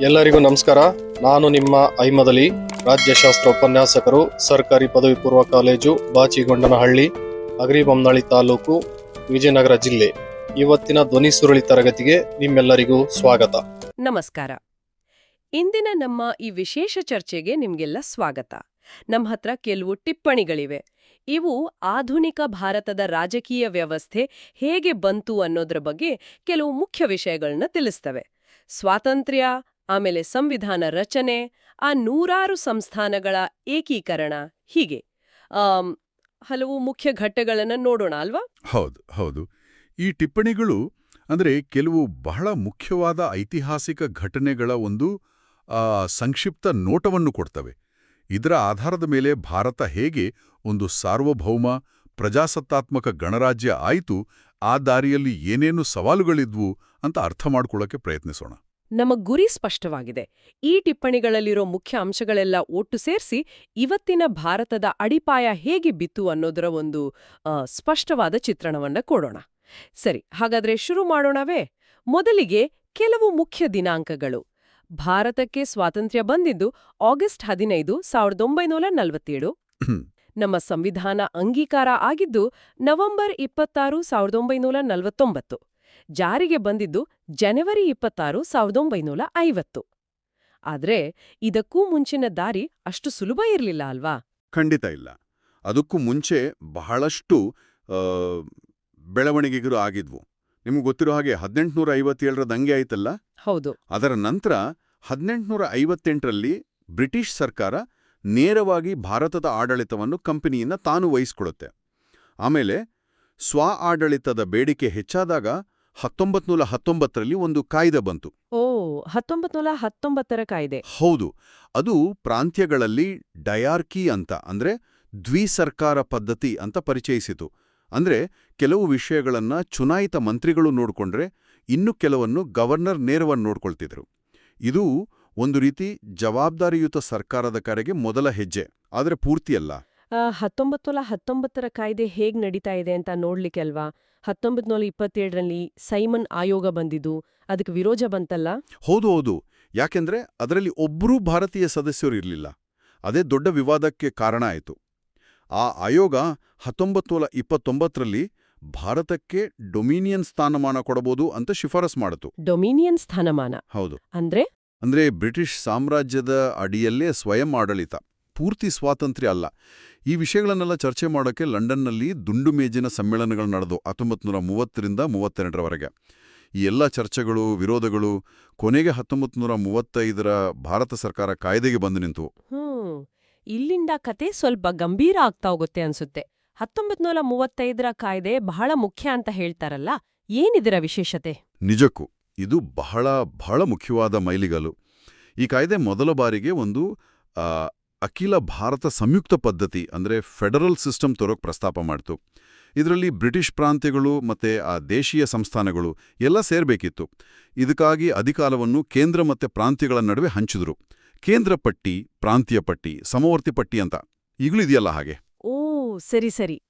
ಎಲ್ಲರಿಗೂ ನಮಸ್ಕಾರ. ನಾನು ನಿಮ್ಮ ಐಮದಲಿ ರಾಜ್ಯಶಾಸ್ತ್ರ ಉಪನ್ಯಾಸಕರು ಸರ್ಕಾರಿ ಪದವಿ ಪೂರ್ವ ಕಾಲೇಜು ಬಾಚಿಗೊಂಡನಹಳ್ಳಿ ಅಗ್ರಿಬೊಮ್ಮನಹಳ್ಳಿ ತಾಲೂಕು, ವಿಜಯನಗರ ಜಿಲ್ಲೆ. ಇವತ್ತಿನ ಧ್ವನಿ ಸುರುಳಿ ತರಗತಿಗೆ ನಿಮ್ಮೆಲ್ಲರಿಗೂ ಸ್ವಾಗತ. ನಮಸ್ಕಾರ. ಇಂದಿನ ನಮ್ಮ ಈ ವಿಶೇಷ ಚರ್ಚೆಗೆ ನಿಮ್ಗೆಲ್ಲ ಸ್ವಾಗತ. ನಮ್ಮ ಹತ್ರ ಕೆಲವು ಟಿಪ್ಪಣಿಗಳಿವೆ. ಇವು ಆಧುನಿಕ ಭಾರತದ ರಾಜಕೀಯ ವ್ಯವಸ್ಥೆ ಹೇಗೆ ಬಂತು ಅನ್ನೋದ್ರ ಬಗ್ಗೆ ಕೆಲವು ಮುಖ್ಯ ವಿಷಯಗಳನ್ನ ತಿಳಿಸ್ತವೆ. ಸ್ವಾತಂತ್ರ್ಯ ಆಮೇಲೆ ಸಂವಿಧಾನ ರಚನೆ, ಆ ನೂರಾರು ಸಂಸ್ಥಾನಗಳ ಏಕೀಕರಣ, ಹೀಗೆ. ಹಲವು ಮುಖ್ಯ ಘಟ್ಟಗಳನ್ನು ನೋಡೋಣ ಅಲ್ವಾ? ಹೌದು ಹೌದು. ಈ ಟಿಪ್ಪಣಿಗಳು ಅಂದರೆ ಕೆಲವು ಬಹಳ ಮುಖ್ಯವಾದ ಐತಿಹಾಸಿಕ ಘಟನೆಗಳ ಒಂದು ಸಂಕ್ಷಿಪ್ತ ನೋಟವನ್ನು ಕೊಡ್ತವೆ. ಇದರ ಆಧಾರದ ಮೇಲೆ ಭಾರತ ಹೇಗೆ ಒಂದು ಸಾರ್ವಭೌಮ, ಪ್ರಜಾಸತ್ತಾತ್ಮಕ ಗಣರಾಜ್ಯ ಆಯಿತು, ಆ ದಾರಿಯಲ್ಲಿ ಏನೇನು ಸವಾಲುಗಳಿದ್ವು ಅಂತ ಅರ್ಥ ಮಾಡ್ಕೊಳ್ಳೋಕೆ ಪ್ರಯತ್ನಿಸೋಣ. ನಮ್ಮ ಗುರಿ ಸ್ಪಷ್ಟವಾಗಿದೆ. ಈ ಟಿಪ್ಪಣಿಗಳಲ್ಲಿರೋ ಮುಖ್ಯ ಅಂಶಗಳೆಲ್ಲ ಒಟ್ಟು ಸೇರಿಸಿ ಇವತ್ತಿನ ಭಾರತದ ಅಡಿಪಾಯ ಹೇಗೆ ಬಿತ್ತು ಅನ್ನೋದರ ಒಂದು ಸ್ಪಷ್ಟವಾದ ಚಿತ್ರಣವನ್ನ ಕೊಡೋಣ. ಸರಿ ಹಾಗಾದ್ರೆ ಶುರು ಮಾಡೋಣವೇ? ಮೊದಲಿಗೆ ಕೆಲವು ಮುಖ್ಯ ದಿನಾಂಕಗಳು. ಭಾರತಕ್ಕೆ ಸ್ವಾತಂತ್ರ್ಯ ಬಂದಿದ್ದು ಆಗಸ್ಟ್ ಹದಿನೈದು ಸಾವಿರದ ಒಂಬೈನೂರ ನಲವತ್ತೇಳು. ನಮ್ಮ ಸಂವಿಧಾನ ಅಂಗೀಕಾರ ಆಗಿದ್ದು ನವೆಂಬರ್ ಇಪ್ಪತ್ತಾರು ಸಾವಿರದ ಒಂಬೈನೂರ ನಲವತ್ತೊಂಬತ್ತು. ಜಾರಿಗೆ ಬಂದಿದ್ದು ಜನವರಿ ಇಪ್ಪತ್ತಾರು ಸಾವಿರದ ಒಂಬೈನೂರ ಐವತ್ತು. ಆದ್ರೆ ಇದಕ್ಕೂ ಮುಂಚಿನ ದಾರಿ ಅಷ್ಟು ಸುಲಭ ಇರಲಿಲ್ಲ ಅಲ್ವಾ? ಖಂಡಿತ ಇಲ್ಲ. ಅದಕ್ಕೂ ಮುಂಚೆ ಬಹಳಷ್ಟು ಬೆಳವಣಿಗೆಗಳು ಆಗಿದ್ವು. ನಿಮ್ಗೆ ಗೊತ್ತಿರೋ ಹಾಗೆ ಹದಿನೆಂಟುನೂರ ಐವತ್ತೇಳರ ದಂಗೆ ಆಯ್ತಲ್ಲ? ಹೌದು. ಅದರ ನಂತರ ಹದಿನೆಂಟುನೂರ ಐವತ್ತೆಂಟರಲ್ಲಿ ಬ್ರಿಟಿಷ್ ಸರ್ಕಾರ ನೇರವಾಗಿ ಭಾರತದ ಆಡಳಿತವನ್ನು ಕಂಪನಿಯಿಂದ ತಾನು ವಹಿಸಿಕೊಡುತ್ತೆ. ಆಮೇಲೆ ಸ್ವ ಆಡಳಿತದ ಬೇಡಿಕೆ ಹೆಚ್ಚಾದಾಗ ಹತ್ತೊಂಬತ್ತು ನೂರ ಹತ್ತೊಂಬತ್ತರಲ್ಲಿ ಒಂದು ಕಾಯ್ದೆ ಬಂತು. ಓ ಹತ್ತೊಂಬತ್ ನೂರ ಹತ್ತೊಂಬತ್ತರ ಕಾಯ್ದೆ. ಹೌದು ಅದು ಪ್ರಾಂತ್ಯಗಳಲ್ಲಿ ಡಯಾರ್ಕಿ ಅಂತ ಅಂದ್ರೆ ದ್ವಿಸರ್ಕಾರ ಪದ್ಧತಿ ಅಂತ ಪರಿಚಯಿಸಿತು. ಅಂದ್ರೆ ಕೆಲವು ವಿಷಯಗಳನ್ನ ಚುನಾಯಿತ ಮಂತ್ರಿಗಳು ನೋಡ್ಕೊಂಡ್ರೆ ಇನ್ನು ಕೆಲವನ್ನು ಗವರ್ನರ್ ನೇರವನ್ನು ನೋಡ್ಕೊಳ್ತಿದ್ರು. ಇದು ಒಂದು ರೀತಿ ಜವಾಬ್ದಾರಿಯುತ ಸರ್ಕಾರದ ಕರೆಗೆ ಮೊದಲ ಹೆಜ್ಜೆ ಆದರೆ ಪೂರ್ತಿಯಲ್ಲ. ಹತ್ತೊಂಬತ್ತು ನೂರ ಹತ್ತೊಂಬತ್ತರ ಕಾಯ್ದೆ ಹೇಗ್ ನಡೀತಾ ಇದೆ ಅಂತ ನೋಡ್ಲಿಕ್ಕೆ ಅಲ್ವಾ? ಹತ್ತೊಂಬತ್ ನೂರ ಇಪ್ಪತ್ತೇಳರಲ್ಲಿ ಸೈಮನ್ ಆಯೋಗ ಬಂದಿದ್ದು ಅದಕ್ಕೆ ವಿರೋಧ ಬಂತಲ್ಲ? ಹೌದು ಹೌದು. ಯಾಕೆಂದ್ರೆ ಅದರಲ್ಲಿ ಒಬ್ಬರೂ ಭಾರತೀಯ ಸದಸ್ಯರು ಇರಲಿಲ್ಲ. ಅದೇ ದೊಡ್ಡ ವಿವಾದಕ್ಕೆ ಕಾರಣ ಆಯಿತು. ಆ ಆಯೋಗ ಹತ್ತೊಂಬತ್ತು ನೂರ ಇಪ್ಪತ್ತೊಂಬತ್ತರಲ್ಲಿ ಭಾರತಕ್ಕೆ ಡೊಮಿನಿಯನ್ ಸ್ಥಾನಮಾನ ಕೊಡಬಹುದು ಅಂತ ಶಿಫಾರಸ್ ಮಾಡಿತು. ಡೊಮಿನಿಯನ್ ಸ್ಥಾನಮಾನ? ಹೌದು. ಅಂದ್ರೆ? ಅಂದ್ರೆ ಬ್ರಿಟಿಷ್ ಸಾಮ್ರಾಜ್ಯದ ಅಡಿಯಲ್ಲೇ ಸ್ವಯಂ ಆಡಳಿತ. ಪೂರ್ತಿ ಸ್ವಾತಂತ್ರ್ಯ ಅಲ್ಲ. ಈ ವಿಷಯಗಳನ್ನೆಲ್ಲ ಚರ್ಚೆ ಮಾಡೋಕ್ಕೆ ಲಂಡನ್ನಲ್ಲಿ ದುಂಡು ಮೇಜಿನ ಸಮ್ಮೇಳನಗಳು ನಡೆದು ಹತ್ತೊಂಬತ್ತು ನೂರ ಮೂವತ್ತರಿಂದ ಮೂವತ್ತೆರಡರವರೆಗೆ. ಈ ಎಲ್ಲ ಚರ್ಚೆಗಳು ವಿರೋಧಗಳು ಕೊನೆಗೆ ಹತ್ತೊಂಬತ್ತು ನೂರ ಮೂವತ್ತೈದರ ಭಾರತ ಸರ್ಕಾರ ಕಾಯ್ದೆಗೆ ಬಂದು ನಿಂತು ಹ್ಞೂ ಇಲ್ಲಿಂದ ಕತೆ ಸ್ವಲ್ಪ ಗಂಭೀರ ಆಗ್ತಾ ಹೋಗುತ್ತೆ ಅನ್ಸುತ್ತೆ. ಹತ್ತೊಂಬತ್ ನೂರ ಮೂವತ್ತೈದರ ಕಾಯ್ದೆ ಬಹಳ ಮುಖ್ಯ ಅಂತ ಹೇಳ್ತಾರಲ್ಲ ಏನಿದರ ವಿಶೇಷತೆ? ನಿಜಕ್ಕೂ ಇದು ಬಹಳ ಬಹಳ ಮುಖ್ಯವಾದ ಮೈಲಿಗಲು ಈ ಕಾಯ್ದೆ ಮೊದಲ ಬಾರಿಗೆ ಒಂದು ಅಖಿಲ ಭಾರತ ಸಂಯುಕ್ತ ಪದ್ಧತಿ ಅಂದ್ರೆ ಫೆಡರಲ್ ಸಿಸ್ಟಮ್ ತರೋಕ್ ಪ್ರಸ್ತಾಪ ಮಾಡ್ತು. ಇದರಲ್ಲಿ ಬ್ರಿಟಿಷ್ ಪ್ರಾಂತ್ಯಗಳು ಮತ್ತೆ ಆ ದೇಶೀಯ ಸಂಸ್ಥಾನಗಳು ಎಲ್ಲ ಸೇರಬೇಕಿತ್ತು. ಇದಕ್ಕಾಗಿ ಅಧಿಕಾರವನ್ನು ಕೇಂದ್ರ ಮತ್ತೆ ಪ್ರಾಂತ್ಯಗಳ ನಡುವೆ ಹಂಚಿದ್ರು. ಕೇಂದ್ರ ಪಟ್ಟಿ ಪ್ರಾಂತೀಯ ಪಟ್ಟಿ ಸಮವರ್ತಿ ಪಟ್ಟಿ ಅಂತ. ಈಗಲೂ ಇದೆಯಲ್ಲ ಹಾಗೆ? ಓ ಸರಿ ಸರಿ.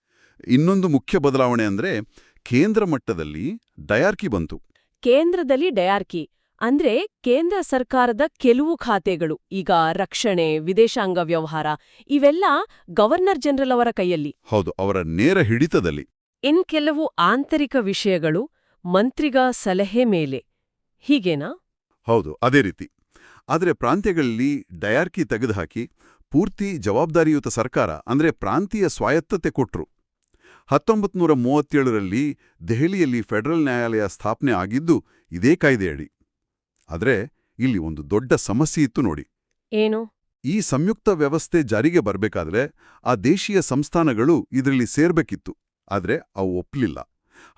ಇನ್ನೊಂದು ಮುಖ್ಯ ಬದಲಾವಣೆ ಅಂದ್ರೆ ಕೇಂದ್ರ ಮಟ್ಟದಲ್ಲಿ ಡಯಾರ್ಕಿ ಬಂತು. ಕೇಂದ್ರದಲ್ಲಿ ಡಯಾರ್ಕಿ. ಅಂದ್ರೆ ಕೇಂದ್ರ ಸರ್ಕಾರದ ಕೆಲವು ಖಾತೆಗಳು ಈಗ ರಕ್ಷಣೆ ವಿದೇಶಾಂಗ ವ್ಯವಹಾರ ಇವೆಲ್ಲ ಗವರ್ನರ್ ಜನರಲ್ ಅವರ ಕೈಯಲ್ಲಿ. ಹೌದು ಅವರ ನೇರ ಹಿಡಿತದಲ್ಲಿ. ಇನ್ ಕೆಲವು ಆಂತರಿಕ ವಿಷಯಗಳು ಮಂತ್ರಿಗ ಸಲಹೆ ಮೇಲೆ. ಹೀಗೇನಾ? ಹೌದು ಅದೇ ರೀತಿ. ಆದರೆ ಪ್ರಾಂತ್ಯಗಳಲ್ಲಿ ಡಯಾರ್ಕಿ ತೆಗೆದುಹಾಕಿ ಪೂರ್ತಿ ಜವಾಬ್ದಾರಿಯುತ ಸರ್ಕಾರ ಅಂದ್ರೆ ಪ್ರಾಂತೀಯ ಸ್ವಾಯತ್ತತೆ ಕೊಟ್ರು. ಹತ್ತೊಂಬತ್ತು ನೂರ ಮೂವತ್ತೇಳರಲ್ಲಿ ದೆಹಲಿಯಲ್ಲಿ ಫೆಡರಲ್ ನ್ಯಾಯಾಲಯ ಸ್ಥಾಪನೆ ಆಗಿದ್ದು ಇದೇ ಕಾಯ್ದೆಯಡಿ. ಆದರೆ ಇಲ್ಲಿ ಒಂದು ದೊಡ್ಡ ಸಮಸ್ಯೆ ಇತ್ತು ನೋಡಿ. ಏನು? ಈ ಸಂಯುಕ್ತ ವ್ಯವಸ್ಥೆ ಜಾರಿಗೆ ಬರಬೇಕಾದ್ರೆ ಆ ದೇಶೀಯ ಸಂಸ್ಥಾನಗಳು ಇದರಲ್ಲಿ ಸೇರ್ಬೇಕಿತ್ತು ಆದರೆ ಅವು ಒಪ್ಪಲಿಲ್ಲ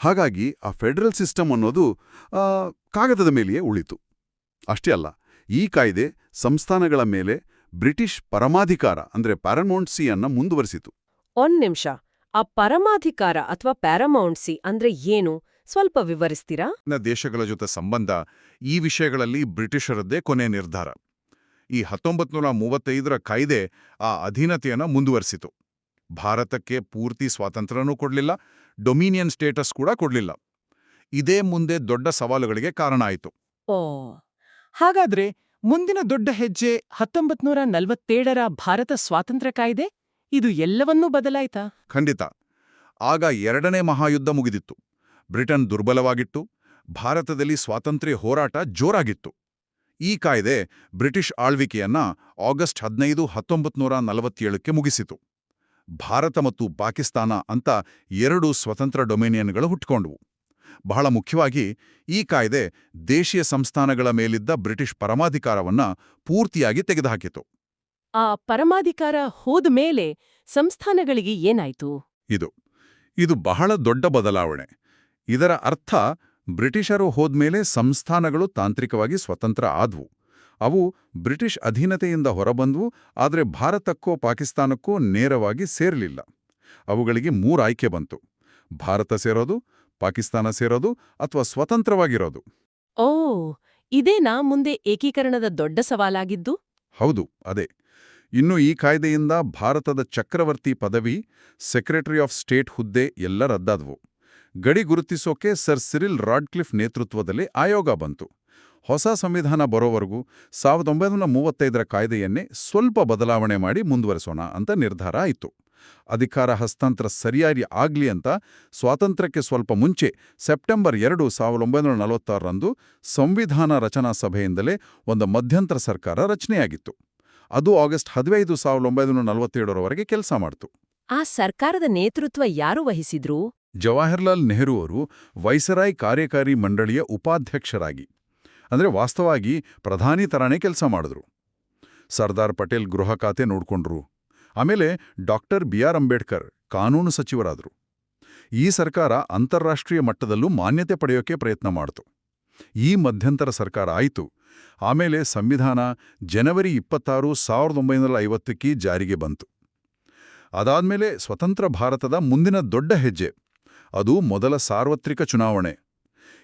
ಹಾಗಾಗಿ ಆ ಫೆಡರಲ್ ಸಿಸ್ಟಮ್ ಅನ್ನೋದು ಆ, ಕಾಗದದ ಮೇಲೆಯೇ ಉಳಿತು. ಅಷ್ಟೇ ಅಲ್ಲ ಈ ಕಾಯ್ದೆ ಸಂಸ್ಥಾನಗಳ ಮೇಲೆ ಬ್ರಿಟಿಷ್ ಪರಮಾಧಿಕಾರ ಅಂದ್ರೆ ಪ್ಯಾರಮೌಂಟ್ಸಿಯನ್ನು ಮುಂದುವರಿಸಿತು. ಒಂದ್ ನಿಮಿಷ ಆ ಪರಮಾಧಿಕಾರ ಅಥವಾ ಪ್ಯಾರಮೌಂಟ್ಸಿ ಅಂದ್ರೆ ಏನು? ಸ್ವಲ್ಪ ವಿವರಿಸ್ತೀರಾ? ನ ದೇಶಗಳ ಜೊತೆ ಸಂಬಂಧ ಈ ವಿಷಯಗಳಲ್ಲಿ ಬ್ರಿಟಿಷರದ್ದೇ ಕೊನೆ ನಿರ್ಧಾರ. ಈ ಹತ್ತೊಂಬತ್ತು ನೂರ ಮೂವತ್ತೈದರ ಕಾಯ್ದೆ ಆ ಅಧೀನತೆಯನ್ನು ಮುಂದುವರಿಸಿತು. ಭಾರತಕ್ಕೆ ಪೂರ್ತಿ ಸ್ವಾತಂತ್ರ್ಯನೂ ಕೊಡಲಿಲ್ಲ ಡೊಮಿನಿಯನ್ ಸ್ಟೇಟಸ್ ಕೂಡ ಕೊಡಲಿಲ್ಲ. ಇದೇ ಮುಂದೆ ದೊಡ್ಡ ಸವಾಲುಗಳಿಗೆ ಕಾರಣ ಆಯಿತು. ಓ ಹಾಗಾದ್ರೆ ಮುಂದಿನ ದೊಡ್ಡ ಹೆಜ್ಜೆ ಹತ್ತೊಂಬತ್ ನೂರ ನಲವತ್ತೇಳರ ಭಾರತ ಸ್ವಾತಂತ್ರ್ಯ ಕಾಯ್ದೆ? ಇದು ಎಲ್ಲವನ್ನೂ ಬದಲಾಯ್ತಾ? ಖಂಡಿತ. ಆಗ ಎರಡನೇ ಮಹಾಯುದ್ಧ ಮುಗಿದಿತ್ತು. ಬ್ರಿಟನ್ ದುರ್ಬಲವಾಗಿತ್ತು. ಭಾರತದಲ್ಲಿ ಸ್ವಾತಂತ್ರ್ಯ ಹೋರಾಟ ಜೋರಾಗಿತ್ತು. ಈ ಕಾಯ್ದೆ ಬ್ರಿಟಿಷ್ ಆಳ್ವಿಕೆಯನ್ನ ಆಗಸ್ಟ್ ಹದಿನೈದು ಹತ್ತೊಂಬತ್ತು ನೂರ ನಲವತ್ತೇಳಕ್ಕೆ ಮುಗಿಸಿತು. ಭಾರತ ಮತ್ತು ಪಾಕಿಸ್ತಾನ ಅಂತ ಎರಡು ಸ್ವತಂತ್ರ ಡೊಮಿನಿಯನ್ಗಳು ಹುಟ್ಕೊಂಡವು. ಬಹಳ ಮುಖ್ಯವಾಗಿ ಈ ಕಾಯ್ದೆ ದೇಶೀಯ ಸಂಸ್ಥಾನಗಳ ಮೇಲಿದ್ದ ಬ್ರಿಟಿಷ್ ಪರಮಾಧಿಕಾರವನ್ನ ಪೂರ್ತಿಯಾಗಿ ತೆಗೆದುಹಾಕಿತು. ಆ ಪರಮಾಧಿಕಾರ ಹೋದ ಮೇಲೆ ಸಂಸ್ಥಾನಗಳಿಗೆ ಏನಾಯಿತು? ಇದು ಇದು ಬಹಳ ದೊಡ್ಡ ಬದಲಾವಣೆ. ಇದರ ಅರ್ಥ ಬ್ರಿಟಿಷರು ಹೋದ್ಮೇಲೆ ಸಂಸ್ಥಾನಗಳು ತಾಂತ್ರಿಕವಾಗಿ ಸ್ವತಂತ್ರ ಆದ್ವು. ಅವು ಬ್ರಿಟಿಷ್ ಅಧೀನತೆಯಿಂದ ಹೊರಬಂದ್ವು ಆದರೆ ಭಾರತಕ್ಕೋ ಪಾಕಿಸ್ತಾನಕ್ಕೋ ನೇರವಾಗಿ ಸೇರಲಿಲ್ಲ. ಅವುಗಳಿಗೆ ಮೂರು ಆಯ್ಕೆ ಬಂತು. ಭಾರತ ಸೇರೋದು ಪಾಕಿಸ್ತಾನ ಸೇರೋದು ಅಥವಾ ಸ್ವತಂತ್ರವಾಗಿರೋದು. ಓ ಇದೇನಾ ಮುಂದೆ ಏಕೀಕರಣದ ದೊಡ್ಡ ಸವಾಲಾಗಿದ್ದು? ಹೌದು ಅದೇ. ಇನ್ನು ಈ ಕಾಯ್ದೆಯಿಂದ ಭಾರತದ ಚಕ್ರವರ್ತಿ ಪದವಿ ಸೆಕ್ರೆಟರಿ ಆಫ್ ಸ್ಟೇಟ್ ಹುದ್ದೆ ಎಲ್ಲ ರದ್ದಾದವು. ಗಡಿ ಗುರುತಿಸೋಕೆ ಸರ್ ಸಿರಿಲ್ ರಾಡ್ಕ್ಲಿಫ್ ನೇತೃತ್ವದಲ್ಲಿ ಆಯೋಗ ಬಂತು. ಹೊಸ ಸಂವಿಧಾನ ಬರೋವರೆಗೂ ಸಾವಿರದ ಒಂಬೈನೂರ ಮೂವತ್ತೈದರ ಕಾಯ್ದೆಯನ್ನೇ ಸ್ವಲ್ಪ ಬದಲಾವಣೆ ಮಾಡಿ ಮುಂದುವರೆಸೋಣ ಅಂತ ನಿರ್ಧಾರ ಆಯಿತು. ಅಧಿಕಾರ ಹಸ್ತಾಂತರ ಸರಿಯಾಗಿ ಆಗ್ಲಿ ಅಂತ ಸ್ವಾತಂತ್ರ್ಯಕ್ಕೆ ಸ್ವಲ್ಪ ಮುಂಚೆ ಸೆಪ್ಟೆಂಬರ್ ಎರಡು ಸಾವಿರದ ಒಂಬೈನೂರ ನಲವತ್ತಾರರಂದು ಸಂವಿಧಾನ ರಚನಾ ಸಭೆಯಿಂದಲೇ ಒಂದು ಮಧ್ಯಂತರ ಸರ್ಕಾರ ರಚನೆಯಾಗಿತ್ತು. ಅದು ಆಗಸ್ಟ್ ಹದಿನೈದು ಸಾವಿರದ ಒಂಬೈನೂರ ನಲವತ್ತೇಳರವರೆಗೆ ಕೆಲಸ ಮಾಡಿತು. ಆ ಸರ್ಕಾರದ ನೇತೃತ್ವ ಯಾರು ವಹಿಸಿದ್ರು? ಜವಾಹರ್ಲಾಲ್ ನೆಹರು ಅವರು ವೈಸರಾಯ್ ಕಾರ್ಯಕಾರಿ ಮಂಡಳಿಯ ಉಪಾಧ್ಯಕ್ಷರಾಗಿ, ಅಂದ್ರೆ ವಾಸ್ತವಾಗಿ ಪ್ರಧಾನಿ ತರಾನೇ ಕೆಲಸ ಮಾಡಿದ್ರು. ಸರ್ದಾರ್ ಪಟೇಲ್ ಗೃಹ ಖಾತೆ ನೋಡ್ಕೊಂಡ್ರು. ಆಮೇಲೆ ಡಾಕ್ಟರ್ ಬಿ ಆರ್ ಅಂಬೇಡ್ಕರ್ ಕಾನೂನು ಸಚಿವರಾದರು. ಈ ಸರ್ಕಾರ ಅಂತಾರಾಷ್ಟ್ರೀಯ ಮಟ್ಟದಲ್ಲೂ ಮಾನ್ಯತೆ ಪಡೆಯೋಕೆ ಪ್ರಯತ್ನ ಮಾಡಿತು. ಈ ಮಧ್ಯಂತರ ಸರ್ಕಾರ ಆಯಿತು. ಆಮೇಲೆ ಸಂವಿಧಾನ ಜನವರಿ ಇಪ್ಪತ್ತಾರು ಸಾವಿರದ ಒಂಬೈನೂರ ಐವತ್ತಕ್ಕೆ ಜಾರಿಗೆ ಬಂತು. ಅದಾದಮೇಲೆ ಸ್ವತಂತ್ರ ಭಾರತದ ಮುಂದಿನ ದೊಡ್ಡ ಹೆಜ್ಜೆ. ಅದು ಮೊದಲ ಸಾರ್ವತ್ರಿಕ ಚುನಾವಣೆ.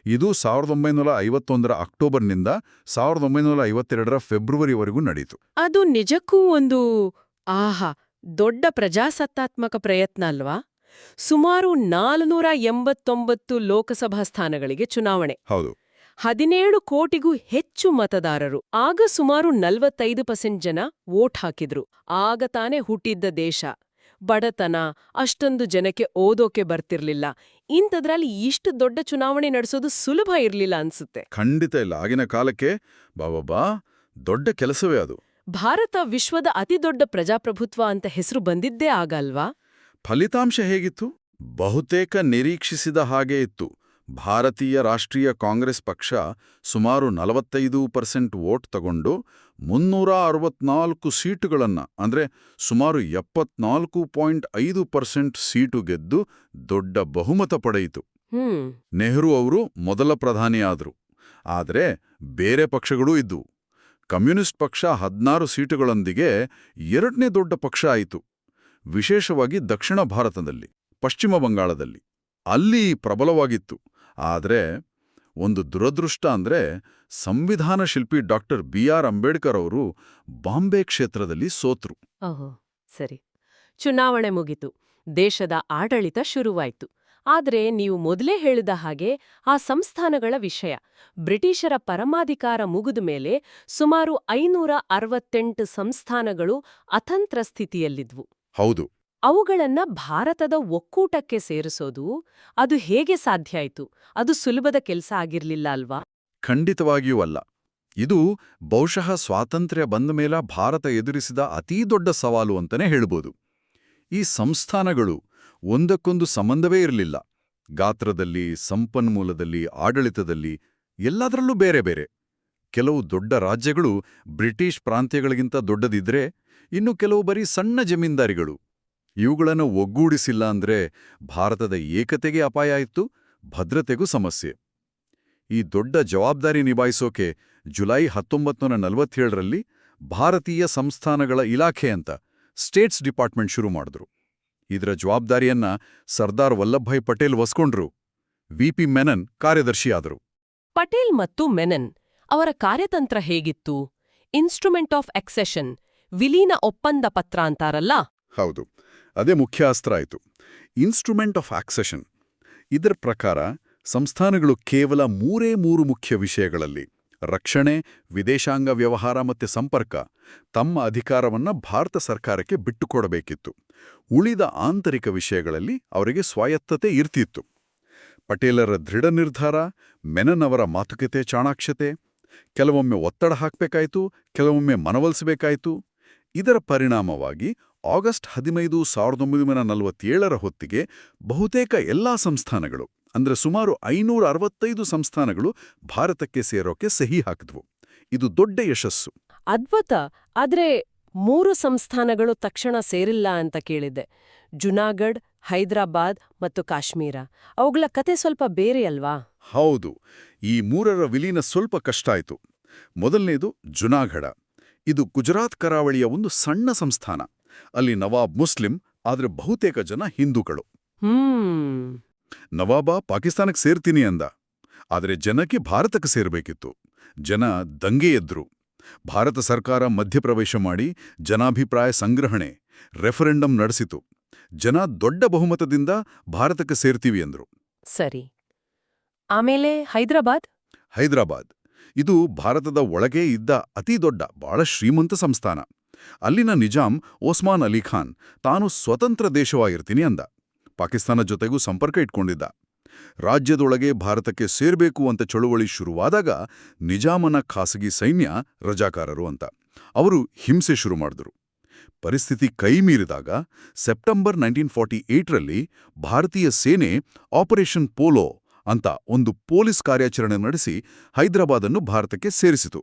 ಇದು ಸಾವಿರದ ಒಂಬೈನೂರ ಐವತ್ತೊಂದರ ಅಕ್ಟೋಬರ್ನಿಂದ ಸಾವಿರದ ಒಂಬೈನೂರ ಐವತ್ತೆರಡರ ಫೆಬ್ರವರಿವರೆಗೂ ನಡೆಯಿತು ಅದು ನಿಜಕ್ಕೂ ಒಂದು ಆಹಾ ದೊಡ್ಡ ಪ್ರಜಾಸತ್ತಾತ್ಮಕ ಪ್ರಯತ್ನ ಅಲ್ವಾ? ಸುಮಾರು ನಾಲ್ನೂರ ಎಂಬತ್ತೊಂಬತ್ತು ಲೋಕಸಭಾ ಸ್ಥಾನಗಳಿಗೆ ಚುನಾವಣೆ. ಹೌದು. ಹದಿನೇಳು ಕೋಟಿಗೂ ಹೆಚ್ಚು ಮತದಾರರು. ಆಗ ಸುಮಾರು ನಲವತ್ತೈದು ಪರ್ಸೆಂಟ್ ಜನ ವೋಟ್ ಹಾಕಿದ್ರು. ಆಗ ತಾನೇ ಹುಟ್ಟಿದ್ದ ದೇಶ. ಬಡತನ ಅಷ್ಟೊಂದು ಜನಕ್ಕೆ ಓದೋಕೆ ಬರ್ತಿರ್ಲಿಲ್ಲ. ಇಂಥದ್ರಲ್ಲಿ ಇಷ್ಟು ದೊಡ್ಡ ಚುನಾವಣೆ ನಡೆಸೋದು ಸುಲಭ ಇರಲಿಲ್ಲ ಅನ್ಸುತ್ತೆ. ಖಂಡಿತ ಇಲ್ಲ. ಆಗಿನ ಕಾಲಕ್ಕೆ ಬಾಬಾಬಾ ದೊಡ್ಡ ಕೆಲಸವೇ ಅದು. ಭಾರತ ವಿಶ್ವದ ಅತಿದೊಡ್ಡ ಪ್ರಜಾಪ್ರಭುತ್ವ ಅಂತ ಹೆಸರು ಬಂದಿದ್ದೇ ಆಗಲ್ವಾ? ಫಲಿತಾಂಶ ಹೇಗಿತ್ತು? ಬಹುತೇಕ ನಿರೀಕ್ಷಿಸಿದ ಹಾಗೆ ಇತ್ತು. ಭಾರತೀಯ ರಾಷ್ಟ್ರೀಯ ಕಾಂಗ್ರೆಸ್ ಪಕ್ಷ ಸುಮಾರು ನಲವತ್ತೈದು ಪರ್ಸೆಂಟ್ ವೋಟ್ ತಗೊಂಡು ಮುನ್ನೂರ ಅರವತ್ನಾಲ್ಕು ಸೀಟುಗಳನ್ನು ಅಂದ್ರೆ ಸುಮಾರು ಎಪ್ಪತ್ನಾಲ್ಕು ಪಾಯಿಂಟ್ ಐದು ಪರ್ಸೆಂಟ್ ಸೀಟು ಗೆದ್ದು ದೊಡ್ಡ ಬಹುಮತ ಪಡೆಯಿತು. ನೆಹರು ಅವರು ಮೊದಲ ಪ್ರಧಾನಿಯಾದರು. ಆದರೆ ಬೇರೆ ಪಕ್ಷಗಳೂ ಇದ್ದವು ಕಮ್ಯುನಿಸ್ಟ್ ಪಕ್ಷ ಹದಿನಾರು ಸೀಟುಗಳೊಂದಿಗೆ ಎರಡನೇ ದೊಡ್ಡ ಪಕ್ಷ ಆಯಿತು. ವಿಶೇಷವಾಗಿ ದಕ್ಷಿಣ ಭಾರತದಲ್ಲಿ ಪಶ್ಚಿಮ ಬಂಗಾಳದಲ್ಲಿ. ಅಲ್ಲಿ ಪ್ರಬಲವಾಗಿತ್ತು. ಆದರೆ ಒಂದು ದುರದೃಷ್ಟ ಅಂದ್ರೆ ಸಂವಿಧಾನ ಶಿಲ್ಪಿ ಡಾಕ್ಟರ್ ಬಿ ಆರ್ ಅಂಬೇಡ್ಕರ್ ಅವರು ಬಾಂಬೆ ಕ್ಷೇತ್ರದಲ್ಲಿ ಸೋತ್ರು. ಓಹೋ ಸರಿ. ಚುನಾವಣೆ ಮುಗಿತು. ದೇಶದ ಆಡಳಿತ ಶುರುವಾಯಿತು. ಆದರೆ ನೀವು ಮೊದಲೇ ಹೇಳಿದ ಹಾಗೆ ಆ ಸಂಸ್ಥಾನಗಳ ವಿಷಯ. ಬ್ರಿಟಿಷರ ಪರಮಾಧಿಕಾರ ಮುಗಿದ ಮೇಲೆ ಸುಮಾರು ಐನೂರ ಅರವತ್ತೆಂಟು ಸಂಸ್ಥಾನಗಳು ಅತಂತ್ರ ಸ್ಥಿತಿಯಲ್ಲಿದ್ವು. ಹೌದು. ಅವುಗಳನ್ನ ಭಾರತದ ಒಕ್ಕೂಟಕ್ಕೆ ಸೇರಿಸೋದು ಅದು ಹೇಗೆ ಸಾಧ್ಯ ಆಯಿತು? ಅದು ಸುಲಭದ ಕೆಲಸ ಆಗಿರಲಿಲ್ಲ ಅಲ್ವಾ? ಖಂಡಿತವಾಗಿಯೂ ಅಲ್ಲ. ಇದು ಬಹುಶಃ ಸ್ವಾತಂತ್ರ್ಯ ಬಂದ ಮೇಲೆ ಭಾರತ ಎದುರಿಸಿದ ಅತೀ ದೊಡ್ಡ ಸವಾಲು ಅಂತಲೇ ಹೇಳ್ಬೋದು. ಈ ಸಂಸ್ಥಾನಗಳು ಒಂದಕ್ಕೊಂದು ಸಂಬಂಧವೇ ಇರಲಿಲ್ಲ. ಗಾತ್ರದಲ್ಲಿ, ಸಂಪನ್ಮೂಲದಲ್ಲಿ, ಆಡಳಿತದಲ್ಲಿ ಎಲ್ಲದರಲ್ಲೂ ಬೇರೆ ಬೇರೆ. ಕೆಲವು ದೊಡ್ಡ ರಾಜ್ಯಗಳು ಬ್ರಿಟಿಷ್ ಪ್ರಾಂತ್ಯಗಳಿಗಿಂತ ದೊಡ್ಡದಿದ್ರೆ ಇನ್ನು ಕೆಲವು ಬರೀ ಸಣ್ಣ ಜಮೀನ್ದಾರಿಗಳು. ಇವುಗಳನ್ನು ಒಗ್ಗೂಡಿಸಿಲ್ಲ ಅಂದ್ರೆ ಭಾರತದ ಏಕತೆಗೆ ಅಪಾಯ ಇತ್ತು ಭದ್ರತೆಗೂ ಸಮಸ್ಯೆ. ಈ ದೊಡ್ಡ ಜವಾಬ್ದಾರಿ ನಿಭಾಯಿಸೋಕೆ ಜುಲೈ ಹತ್ತೊಂಬತ್ತು ನಲವತ್ತೇಳರಲ್ಲಿ ಭಾರತೀಯ ಸಂಸ್ಥಾನಗಳ ಇಲಾಖೆ ಅಂತ ಸ್ಟೇಟ್ಸ್ ಡಿಪಾರ್ಟ್ಮೆಂಟ್ ಶುರು ಮಾಡಿದ್ರು. ಇದರ ಜವಾಬ್ದಾರಿಯನ್ನ ಸರ್ದಾರ್ ವಲ್ಲಭಭಾಯ್ ಪಟೇಲ್ ವಸ್ಕೊಂಡ್ರು ವಿಪಿ ಮೆನನ್ ಕಾರ್ಯದರ್ಶಿಯಾದರು. ಪಟೇಲ್ ಮತ್ತು ಮೆನನ್ ಅವರ ಕಾರ್ಯತಂತ್ರ ಹೇಗಿತ್ತು? ಇನ್ಸ್ಟ್ರುಮೆಂಟ್ ಆಫ್ ಎಕ್ಸೆಷನ್ ವಿಲೀನ ಒಪ್ಪಂದ ಪತ್ರ ಅಂತಾರಲ್ಲ? ಹೌದು. ಅದೇ ಮುಖ್ಯ ಅಸ್ತ್ರ ಆಯಿತು ಇನ್ಸ್ಟ್ರುಮೆಂಟ್ ಆಫ್ ಆಕ್ಸೆಷನ್ ಇದರ ಪ್ರಕಾರ ಸಂಸ್ಥಾನಗಳು ಕೇವಲ ಮೂರೇ ಮೂರು ಮುಖ್ಯ ವಿಷಯಗಳಲ್ಲಿ ರಕ್ಷಣೆ, ವಿದೇಶಾಂಗ ವ್ಯವಹಾರ ಮತ್ತು ಸಂಪರ್ಕ ತಮ್ಮ ಅಧಿಕಾರವನ್ನು ಭಾರತ ಸರ್ಕಾರಕ್ಕೆ ಬಿಟ್ಟುಕೊಡಬೇಕಿತ್ತು. ಉಳಿದ ಆಂತರಿಕ ವಿಷಯಗಳಲ್ಲಿ ಅವರಿಗೆ ಸ್ವಾಯತ್ತತೆ ಇರ್ತಿತ್ತು. ಪಟೇಲರ ದೃಢ ನಿರ್ಧಾರ, ಮೆನನ್ ಅವರ ಮಾತುಕತೆ ಚಾಣಾಕ್ಷತೆ, ಕೆಲವೊಮ್ಮೆ ಒತ್ತಡ ಹಾಕಬೇಕಾಯಿತು, ಕೆಲವೊಮ್ಮೆ ಮನವೊಲಿಸಬೇಕಾಯಿತು. ಇದರ ಪರಿಣಾಮವಾಗಿ ಆಗಸ್ಟ್ ಹದಿನೈದು ಸಾವಿರದ ಒಂಬೈನೂರ ನಲವತ್ತೇಳರ ಹೊತ್ತಿಗೆ ಬಹುತೇಕ ಎಲ್ಲಾ ಸಂಸ್ಥಾನಗಳು ಅಂದರೆ ಸುಮಾರು ಐನೂರ ಅರವತ್ತೈದು ಸಂಸ್ಥಾನಗಳು ಭಾರತಕ್ಕೆ ಸೇರೋಕೆ ಸಹಿ ಹಾಕಿದ್ವು. ಇದು ದೊಡ್ಡ ಯಶಸ್ಸು. ಅದ್ಭುತ! ಆದರೆ ಮೂರು ಸಂಸ್ಥಾನಗಳು ತಕ್ಷಣ ಸೇರಿಲ್ಲ ಅಂತ ಕೇಳಿದ್ದೆ. ಜುನಾಗಢ್ ಹೈದರಾಬಾದ್ ಮತ್ತು ಕಾಶ್ಮೀರ. ಅವುಗಳ ಕತೆ ಸ್ವಲ್ಪ ಬೇರೆ ಅಲ್ವಾ? ಹೌದು. ಈ ಮೂರರ ವಿಲೀನ ಸ್ವಲ್ಪ ಕಷ್ಟ ಆಯಿತು. ಮೊದಲನೇದು ಜುನಾಗಢ. ಇದು ಗುಜರಾತ್ ಕರಾವಳಿಯ ಒಂದು ಸಣ್ಣ ಸಂಸ್ಥಾನ. ಅಲ್ಲಿ ನವಾಬ್ ಮುಸ್ಲಿಂ ಆದರೆ ಬಹುತೇಕ ಜನ ಹಿಂದೂಗಳು. ನವಾಬ ಪಾಕಿಸ್ತಾನಕ್ಕೆ ಸೇರ್ತೀನಿ ಅಂದ. ಆದರೆ ಜನಕ್ಕೆ ಭಾರತಕ್ಕೆ ಸೇರಬೇಕಿತ್ತು. ಜನ ದಂಗೆ ಎದ್ರು. ಭಾರತ ಸರ್ಕಾರ ಮಧ್ಯಪ್ರವೇಶ ಮಾಡಿ ಜನಾಭಿಪ್ರಾಯ ಸಂಗ್ರಹಣೆ ರೆಫರೆಂಡಂ ನಡೆಸಿತು. ಜನ ದೊಡ್ಡ ಬಹುಮತದಿಂದ ಭಾರತಕ್ಕೆ ಸೇರ್ತೀವಿ ಅಂದ್ರು. ಸರಿ. ಆಮೇಲೆ ಹೈದರಾಬಾದ್? ಹೈದರಾಬಾದ್. ಇದು ಭಾರತದ ಒಳಗೆ ಇದ್ದ ಅತಿ ದೊಡ್ಡ ಬಹಳ ಶ್ರೀಮಂತ ಸಂಸ್ಥಾನ. ಅಲ್ಲಿನ ನಿಜಾಂ ಓಸ್ಮಾನ್ ಅಲಿ ಖಾನ್, ತಾನು ಸ್ವತಂತ್ರ ದೇಶವಾಗಿರ್ತೀನಿ ಅಂದ. ಪಾಕಿಸ್ತಾನ ಜೊತೆಗೂ ಸಂಪರ್ಕ ಇಟ್ಕೊಂಡಿದ್ದ. ರಾಜ್ಯದೊಳಗೆ ಭಾರತಕ್ಕೆ ಸೇರ್ಬೇಕು ಅಂತ ಚಳುವಳಿ ಶುರುವಾದಾಗ ನಿಜಾಮನ ಖಾಸಗಿ ಸೈನ್ಯ ರಜಾಕಾರರು ಅಂತ. ಅವರು ಹಿಂಸೆ ಶುರು ಮಾಡಿದ್ರು. ಪರಿಸ್ಥಿತಿ ಕೈ ಮೀರಿದಾಗ ಸೆಪ್ಟೆಂಬರ್ ನೈನ್ಟೀನ್ ಫಾರ್ಟಿ ಏಟ್ರಲ್ಲಿ ಭಾರತೀಯ ಸೇನೆ ಆಪರೇಷನ್ ಪೋಲೋ ಅಂತ ಒಂದು ಪೊಲೀಸ್ ಕಾರ್ಯಾಚರಣೆ ನಡೆಸಿ ಹೈದರಾಬಾದನ್ನು ಭಾರತಕ್ಕೆ ಸೇರಿಸಿತು.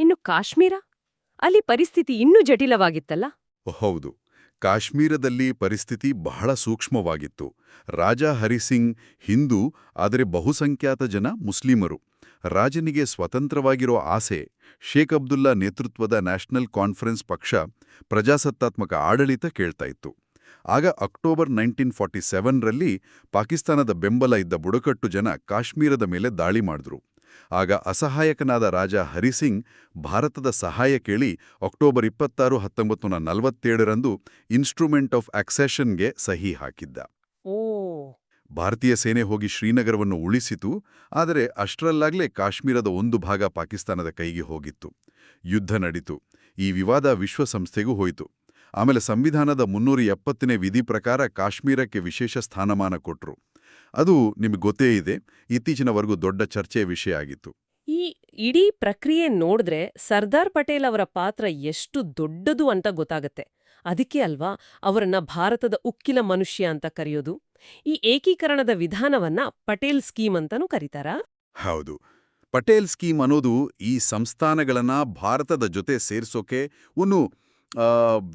ಇನ್ನು ಕಾಶ್ಮೀರ? ಅಲ್ಲಿ ಪರಿಸ್ಥಿತಿ ಇನ್ನೂ ಜಟಿಲವಾಗಿತ್ತಲ್ಲ? ಹೌದು. ಕಾಶ್ಮೀರದಲ್ಲಿ ಪರಿಸ್ಥಿತಿ ಬಹಳ ಸೂಕ್ಷ್ಮವಾಗಿತ್ತು. ರಾಜ ಹರಿಸಿಂಗ್ ಹಿಂದೂ, ಆದರೆ ಬಹುಸಂಖ್ಯಾತ ಜನ ಮುಸ್ಲಿಮರು. ರಾಜನಿಗೆ ಸ್ವತಂತ್ರವಾಗಿರೋ ಆಸೆ, ಶೇಖ್ ಅಬ್ದುಲ್ಲಾ ನೇತೃತ್ವದ ನ್ಯಾಷನಲ್ ಕಾನ್ಫರೆನ್ಸ್ ಪಕ್ಷ ಪ್ರಜಾಸತ್ತಾತ್ಮಕ ಆಡಳಿತ ಕೇಳ್ತಾ ಇತ್ತು. ಆಗ ಅಕ್ಟೋಬರ್ ನೈನ್ಟೀನ್ ಫಾರ್ಟಿ ಸೆವೆನ್ರಲ್ಲಿ ಪಾಕಿಸ್ತಾನದ ಬೆಂಬಲ ಇದ್ದ ಬುಡಕಟ್ಟು ಜನ ಕಾಶ್ಮೀರದ ಮೇಲೆ ದಾಳಿ ಮಾಡಿದ್ರು. ಆಗ ಅಸಹಾಯಕನಾದ ರಾಜ ಹರಿಸಿಂಗ್ ಭಾರತದ ಸಹಾಯ ಕೇಳಿ ಅಕ್ಟೋಬರ್ ಇಪ್ಪತ್ತಾರು ಹತ್ತೊಂಬತ್ತು ನೂರ ನಲವತ್ತೇಳರಂದು ಇನ್ಸ್ಟ್ರೂಮೆಂಟ್ ಆಫ್ ಅಕ್ಸೆಷನ್ಗೆ ಸಹಿ ಹಾಕಿದ್ದ. ಓ. ಭಾರತೀಯ ಸೇನೆ ಹೋಗಿ ಶ್ರೀನಗರವನ್ನು ಉಳಿಸಿತು ಆದರೆ ಅಷ್ಟರಲ್ಲಾಗಲೇ ಕಾಶ್ಮೀರದ ಒಂದು ಭಾಗ ಪಾಕಿಸ್ತಾನದ ಕೈಗೆ ಹೋಗಿತ್ತು. ಯುದ್ಧ ನಡೀತು. ಈ ವಿವಾದ ವಿಶ್ವಸಂಸ್ಥೆಗೂ ಹೋಯಿತು. ಆಮೇಲೆ ಸಂವಿಧಾನದ ಮುನ್ನೂರ ಎಪ್ಪತ್ತನೇ ವಿಧಿ ಪ್ರಕಾರ ಕಾಶ್ಮೀರಕ್ಕೆ ವಿಶೇಷ ಸ್ಥಾನಮಾನ ಕೊಟ್ರು. ಅದು ನಿಮಗೆ ಗೊತ್ತೇ ಇದೆ. ಇತ್ತೀಚಿನವರೆಗೂ ದೊಡ್ಡ ಚರ್ಚೆಯ ವಿಷಯ ಆಗಿತ್ತು. ಈ ಇಡೀ ಪ್ರಕ್ರಿಯೆ ನೋಡಿದ್ರೆ ಸರ್ದಾರ್ ಪಟೇಲ್ ಅವರ ಪಾತ್ರ ಎಷ್ಟು ದೊಡ್ಡದು ಅಂತ ಗೊತ್ತಾಗತ್ತೆ. ಅದಕ್ಕೆ ಅಲ್ವಾ ಅವರನ್ನ ಭಾರತದ ಉಕ್ಕಿಲ ಮನುಷ್ಯ ಅಂತ ಕರೆಯೋದು? ಈ ಏಕೀಕರಣದ ವಿಧಾನವನ್ನ ಪಟೇಲ್ ಸ್ಕೀಮ್ ಅಂತಾನೂ ಕರೀತಾರಾ? ಹೌದು. ಪಟೇಲ್ ಸ್ಕೀಮ್ ಅನ್ನೋದು ಈ ಸಂಸ್ಥಾನಗಳನ್ನ ಭಾರತದ ಜೊತೆ ಸೇರಿಸೋಕೆ ಒಂದು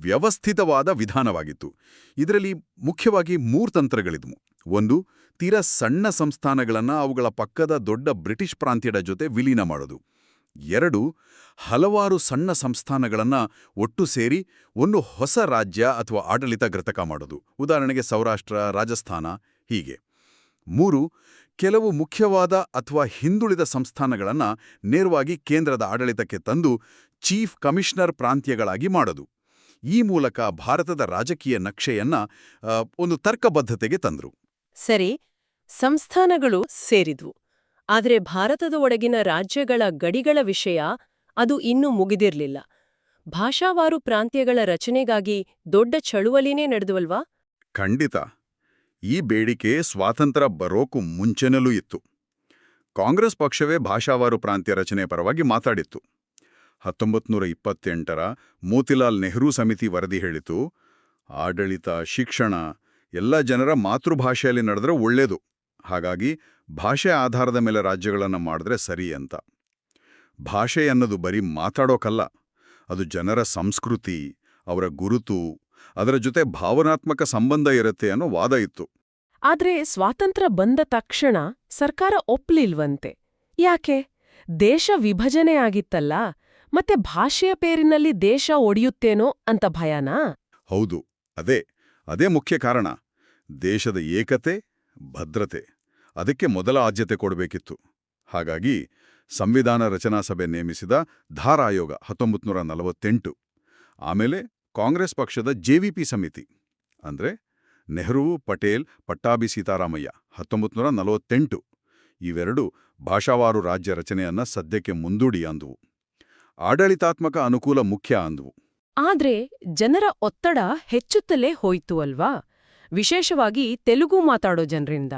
ವ್ಯವಸ್ಥಿತವಾದ ವಿಧಾನವಾಗಿತ್ತು. ಇದರಲ್ಲಿ ಮುಖ್ಯವಾಗಿ ಮೂರು ತಂತ್ರಗಳಿದ್ವು. ಒಂದು ತೀರಾ ಸಣ್ಣ ಸಂಸ್ಥಾನಗಳನ್ನ ಅವುಗಳ ಪಕ್ಕದ ದೊಡ್ಡ ಬ್ರಿಟಿಷ್ ಪ್ರಾಂತ್ಯದ ಜೊತೆ ವಿಲೀನ ಮಾಡೋದು. ಎರಡು, ಹಲವಾರು ಸಣ್ಣ ಸಂಸ್ಥಾನಗಳನ್ನ ಒಟ್ಟು ಸೇರಿ ಒಂದು ಹೊಸ ರಾಜ್ಯ ಅಥವಾ ಆಡಳಿತ ಘಟಕ ಮಾಡೋದು. ಉದಾಹರಣೆಗೆ ಸೌರಾಷ್ಟ್ರ, ರಾಜಸ್ಥಾನ, ಹೀಗೆ. ಮೂರು, ಕೆಲವು ಮುಖ್ಯವಾದ ಅಥವಾ ಹಿಂದುಳಿದ ಸಂಸ್ಥಾನಗಳನ್ನ ನೇರವಾಗಿ ಕೇಂದ್ರದ ಆಡಳಿತಕ್ಕೆ ತಂದು ಚೀಫ್ ಕಮಿಷನರ್ ಪ್ರಾಂತ್ಯಗಳಾಗಿ ಮಾಡೋದು. ಈ ಮೂಲಕ ಭಾರತದ ರಾಜಕೀಯ ನಕ್ಷೆಯನ್ನ ಒಂದು ತರ್ಕಬದ್ಧತೆಗೆ ತಂದ್ರು. ಸರಿ, ಸಂಸ್ಥಾನಗಳು ಸೇರಿದ್ವು, ಆದರೆ ಭಾರತದ ಒಳಗಿನ ರಾಜ್ಯಗಳ ಗಡಿಗಳ ವಿಷಯ ಅದು ಇನ್ನೂ ಮುಗಿದಿರ್ಲಿಲ್ಲ. ಭಾಷಾವಾರು ಪ್ರಾಂತ್ಯಗಳ ರಚನೆಗಾಗಿ ದೊಡ್ಡ ಚಳುವಳಿನೇ ನಡೆದುವಲ್ವಾ? ಖಂಡಿತ. ಈ ಬೇಡಿಕೆ ಸ್ವಾತಂತ್ರ್ಯ ಬರೋಕು ಮುಂಚೆನಲ್ಲೂ ಇತ್ತು. ಕಾಂಗ್ರೆಸ್ ಪಕ್ಷವೇ ಭಾಷಾವಾರು ಪ್ರಾಂತ್ಯ ರಚನೆ ಪರವಾಗಿ ಮಾತಾಡಿತ್ತು. ಹತ್ತೊಂಬತ್ತು ನೂರ ಇಪ್ಪತ್ತೆಂಟರ ಮೋತಿಲಾಲ್ ನೆಹರೂ ಸಮಿತಿ ವರದಿ ಹೇಳಿತು, ಆಡಳಿತ, ಶಿಕ್ಷಣ ಎಲ್ಲ ಜನರ ಮಾತೃಭಾಷೆಯಲ್ಲಿ ನಡೆದ್ರೆ ಒಳ್ಳೇದು. ಹಾಗಾಗಿ ಭಾಷೆ ಆಧಾರದ ಮೇಲೆ ರಾಜ್ಯಗಳನ್ನು ಮಾಡಿದ್ರೆ ಸರಿ ಅಂತ. ಭಾಷೆ ಅನ್ನೋದು ಬರೀ ಮಾತಾಡೋಕಲ್ಲ ಅದು ಜನರ ಸಂಸ್ಕೃತಿ ಅವರ ಗುರುತು ಅದರ ಜೊತೆ ಭಾವನಾತ್ಮಕ ಸಂಬಂಧ ಇರುತ್ತೆ ಅನ್ನೋ ವಾದ ಇತ್ತು. ಆದ್ರೆ ಸ್ವಾತಂತ್ರ್ಯ ಬಂದ ತಕ್ಷಣ ಸರ್ಕಾರ ಒಪ್ಲಿಲ್ವಂತೆ. ಯಾಕೆ? ದೇಶ ವಿಭಜನೆ ಆಗಿತ್ತಲ್ಲ ಮತ್ತೆ ಭಾಷೆಯ ಪೇರಿನಲ್ಲಿ ದೇಶ ಒಡೆಯುತ್ತೇನೋ ಅಂತ ಭಯನಾ? ಹೌದು ಅದೇ. ಅದೇ ಮುಖ್ಯ ಕಾರಣ. ದೇಶದ ಏಕತೆ, ಭದ್ರತೆ, ಅದಕ್ಕೆ ಮೊದಲ ಆದ್ಯತೆ ಕೊಡಬೇಕಿತ್ತು. ಹಾಗಾಗಿ ಸಂವಿಧಾನ ರಚನಾ ಸಭೆ ನೇಮಿಸಿದ ಧಾರ ಆಯೋಗ ಹತ್ತೊಂಬತ್ತು ಆಮೇಲೆ ಕಾಂಗ್ರೆಸ್ ಪಕ್ಷದ ಜೆವಿಪಿ ಸಮಿತಿ. ಅಂದ್ರೆ ನೆಹರು, ಪಟೇಲ್, ಪಟ್ಟಾಭಿ ಸೀತಾರಾಮಯ್ಯ ಹತ್ತೊಂಬತ್ತು ನಲವತ್ತೆಂಟು. ಇವೆರಡು ಭಾಷಾವಾರು ರಾಜ್ಯ ರಚನೆಯನ್ನ ಸದ್ಯಕ್ಕೆ ಮುಂದೂಡಿ ಅಂದುವು. ಆಡಳಿತಾತ್ಮಕ ಅನುಕೂಲ ಮುಖ್ಯ ಅಂದುವು. ಆದ್ರೆ ಜನರ ಒತ್ತಡ ಹೆಚ್ಚುತ್ತಲೇ ಹೋಯಿತು ಅಲ್ವಾ? ವಿಶೇಷವಾಗಿ ತೆಲುಗು ಮಾತಾಡೋ ಜನರಿಂದ.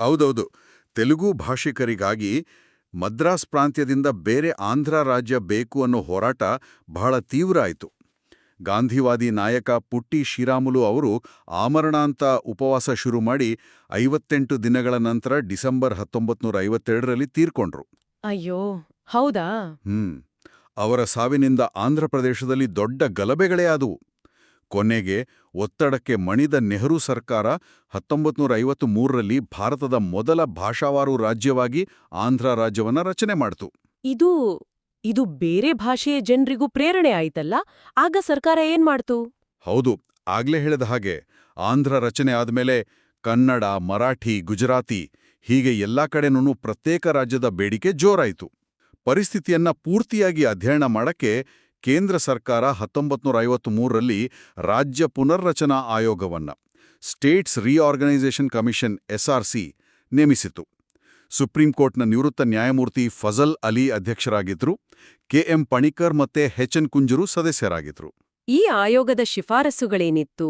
ಹೌದೌದು. ತೆಲುಗು ಭಾಷಿಕರಿಗಾಗಿ ಮದ್ರಾಸ್ ಪ್ರಾಂತ್ಯದಿಂದ ಬೇರೆ ಆಂಧ್ರ ರಾಜ್ಯ ಬೇಕು ಅನ್ನೋ ಹೋರಾಟ ಬಹಳ ತೀವ್ರ ಆಯಿತು. ಗಾಂಧಿವಾದಿ ನಾಯಕ ಪುಟ್ಟಿ ಶ್ರೀರಾಮುಲು ಅವರು ಆಮರಣಾಂತ ಉಪವಾಸ ಶುರು ಮಾಡಿ ಐವತ್ತೆಂಟು ದಿನಗಳ ನಂತರ ಡಿಸೆಂಬರ್ ಹತ್ತೊಂಬತ್ತು ನೂರ ಐವತ್ತೆರಡರಲ್ಲಿ ತೀರ್ಕೊಂಡ್ರು. ಅಯ್ಯೋ ಹೌದಾ? ಹ್ಮ್. ಅವರ ಸಾವಿನಿಂದ ಆಂಧ್ರಪ್ರದೇಶದಲ್ಲಿ ದೊಡ್ಡ ಗಲಭೆಗಳೇ ಆದವು. ಕೊನೆಗೆ ಒತ್ತಡಕ್ಕೆ ಮಣಿದ ನೆಹರು ಸರ್ಕಾರ ಹತ್ತೊಂಬತ್ತು ನೂರ ಐವತ್ತು ಮೂರರಲ್ಲಿ ಭಾರತದ ಮೊದಲ ಭಾಷಾವಾರು ರಾಜ್ಯವಾಗಿ ಆಂಧ್ರ ರಾಜ್ಯವನ್ನ ರಚನೆ ಮಾಡಿತು. ಇದು ಇದು ಬೇರೆ ಭಾಷೆಯ ಜನರಿಗೂ ಪ್ರೇರಣೆ ಆಯಿತಲ್ಲ? ಆಗ ಸರ್ಕಾರ ಏನ್ ಮಾಡ್ತು? ಹೌದು ಆಗ್ಲೇ ಹೇಳಿದ ಹಾಗೆ ಆಂಧ್ರ ರಚನೆ ಆದ್ಮೇಲೆ ಕನ್ನಡ ಮರಾಠಿ ಗುಜರಾತಿ ಹೀಗೆ ಎಲ್ಲಾ ಕಡೆನೂ ಪ್ರತ್ಯೇಕ ರಾಜ್ಯದ ಬೇಡಿಕೆ ಜೋರಾಯಿತು. ಪರಿಸ್ಥಿತಿಯನ್ನ ಪೂರ್ತಿಯಾಗಿ ಅಧ್ಯಯನ ಮಾಡಕ್ಕೆ ಕೇಂದ್ರ ಸರ್ಕಾರ ಹತ್ತೊಂಬತ್ತು ನೂರ ಐವತ್ತು ಮೂರರಲ್ಲಿ ರಾಜ್ಯ ಪುನರ್ರಚನಾ ಆಯೋಗವನ್ನ ಸ್ಟೇಟ್ಸ್ ರೀಆರ್ಗನೈಸೇಷನ್ ಕಮಿಷನ್ ಎಸ್ಆರ್ಸಿ ನೇಮಿಸಿತು ಸುಪ್ರೀಂ ಕೋರ್ಟ್ನ ನಿವೃತ್ತ ನ್ಯಾಯಮೂರ್ತಿ ಫಜಲ್ ಅಲಿ ಅಧ್ಯಕ್ಷರಾಗಿದ್ದರು ಕೆಎಂ ಪಣಿಕರ್ ಮತ್ತೆ ಎನ್ ಕುಂಜರು ಸದಸ್ಯರಾಗಿದ್ರು. ಈ ಆಯೋಗದ ಶಿಫಾರಸುಗಳೇನಿತ್ತು?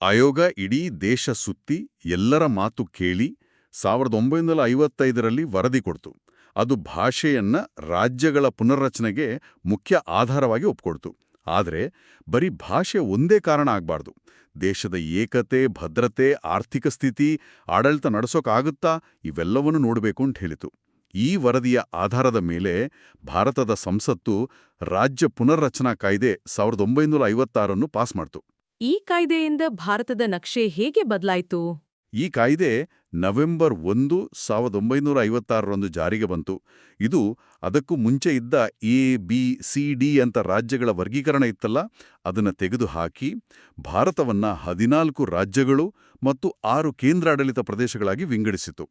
ಆಯೋಗ ಇಡೀ ದೇಶ ಸುತ್ತಿ ಎಲ್ಲರ ಮಾತು ಕೇಳಿ ಸಾವಿರದ ಒಂಬೈನೂರ ಐವತ್ತೈದರಲ್ಲಿ ವರದಿ ಕೊಡ್ತು. ಅದು ಭಾಷೆಯನ್ನ ರಾಜ್ಯಗಳ ಪುನರ್ರಚನೆಗೆ ಮುಖ್ಯ ಆಧಾರವಾಗಿ ಒಪ್ಕೊಡ್ತು. ಆದರೆ ಬರೀ ಭಾಷೆ ಒಂದೇ ಕಾರಣ ಆಗಬಾರ್ದು. ದೇಶದ ಏಕತೆ, ಭದ್ರತೆ, ಆರ್ಥಿಕ ಸ್ಥಿತಿ, ಆಡಳಿತ ನಡೆಸೋಕ್ಕಾಗುತ್ತಾ ಇವೆಲ್ಲವನ್ನೂ ನೋಡಬೇಕು ಅಂತ ಹೇಳಿತು. ಈ ವರದಿಯ ಆಧಾರದ ಮೇಲೆ ಭಾರತದ ಸಂಸತ್ತು ರಾಜ್ಯ ಪುನರ್ರಚನಾ ಕಾಯ್ದೆ ಸಾವಿರದ ಒಂಬೈನೂರ ಐವತ್ತಾರನ್ನು ಪಾಸ್ ಮಾಡ್ತು. ಈ ಕಾಯ್ದೆಯಿಂದ ಭಾರತದ ನಕ್ಷೆ ಹೇಗೆ ಬದಲಾಯ್ತು? ಈ ಕಾಯ್ದೆ ನವೆಂಬರ್ ಒಂದು ಸಾವಿರದ ಒಂಬೈನೂರ ಐವತ್ತಾರರಂದು ಜಾರಿಗೆ ಬಂತು. ಇದು ಅದಕ್ಕೂ ಮುಂಚೆ ಇದ್ದ ಎ ಬಿ ಸಿ ಡಿ ಅಂತ ರಾಜ್ಯಗಳ ವರ್ಗೀಕರಣ ಇತ್ತಲ್ಲ ಅದನ್ನು ತೆಗೆದುಹಾಕಿ ಭಾರತವನ್ನ ಹದಿನಾಲ್ಕು ರಾಜ್ಯಗಳು ಮತ್ತು ಆರು ಕೇಂದ್ರಾಡಳಿತ ಪ್ರದೇಶಗಳಾಗಿ ವಿಂಗಡಿಸಿತು.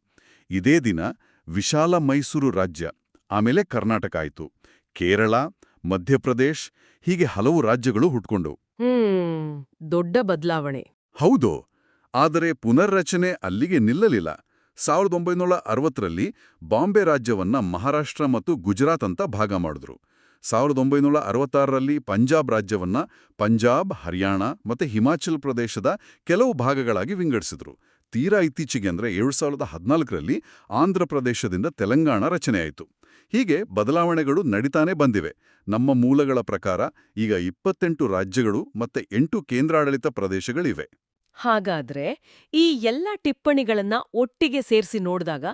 ಇದೇ ದಿನ ವಿಶಾಲ ಮೈಸೂರು ರಾಜ್ಯ ಆಮೇಲೆ ಕರ್ನಾಟಕ ಆಯಿತು. ಕೇರಳ ಮಧ್ಯಪ್ರದೇಶ್ ಹೀಗೆ ಹಲವು ರಾಜ್ಯಗಳು ಹುಟ್ಕೊಂಡು. ದೊಡ್ಡ ಬದಲಾವಣೆ. ಹೌದು. ಆದರೆ ಪುನರ್ರಚನೆ ಅಲ್ಲಿಗೆ ನಿಲ್ಲಲಿಲ್ಲ. ಸಾವಿರದ ಒಂಬೈನೂರ ಅರವತ್ತರಲ್ಲಿ ಬಾಂಬೆ ರಾಜ್ಯವನ್ನ ಮಹಾರಾಷ್ಟ್ರ ಮತ್ತು ಗುಜರಾತ್ ಅಂತ ಭಾಗ ಮಾಡಿದ್ರು. ಸಾವಿರದ ಒಂಬೈನೂರ ಅರವತ್ತಾರರಲ್ಲಿ ಪಂಜಾಬ್ ರಾಜ್ಯವನ್ನ ಪಂಜಾಬ್, ಹರಿಯಾಣ ಮತ್ತೆ ಹಿಮಾಚಲ್ ಪ್ರದೇಶದ ಕೆಲವು ಭಾಗಗಳಾಗಿ ವಿಂಗಡಿಸಿದ್ರು. ತೀರಾ ಇತ್ತೀಚೆಗೆ ಅಂದ್ರೆ ಏಳು ಸಾವಿರದ ಹದಿನಾಲ್ಕರಲ್ಲಿ ಆಂಧ್ರ ಪ್ರದೇಶದಿಂದ ತೆಲಂಗಾಣ ರಚನೆಯಾಯಿತು. ಹೀಗೆ ಬದಲಾವಣೆಗಳು ನಡೀತಾನೆ ಬಂದಿವೆ. ನಮ್ಮ ಮೂಲಗಳ ಪ್ರಕಾರ ಈಗ ಇಪ್ಪತ್ತೆಂಟು ರಾಜ್ಯಗಳು ಮತ್ತೆ ಎಂಟು ಕೇಂದ್ರಾಡಳಿತ ಪ್ರದೇಶಗಳಿವೆ. ಹಾಗಾದ್ರೆ ಈ ಎಲ್ಲ ಟಿಪ್ಪಣಿಗಳನ್ನ ಒಟ್ಟಿಗೆ ಸೇರಿಸಿ ನೋಡಿದಾಗ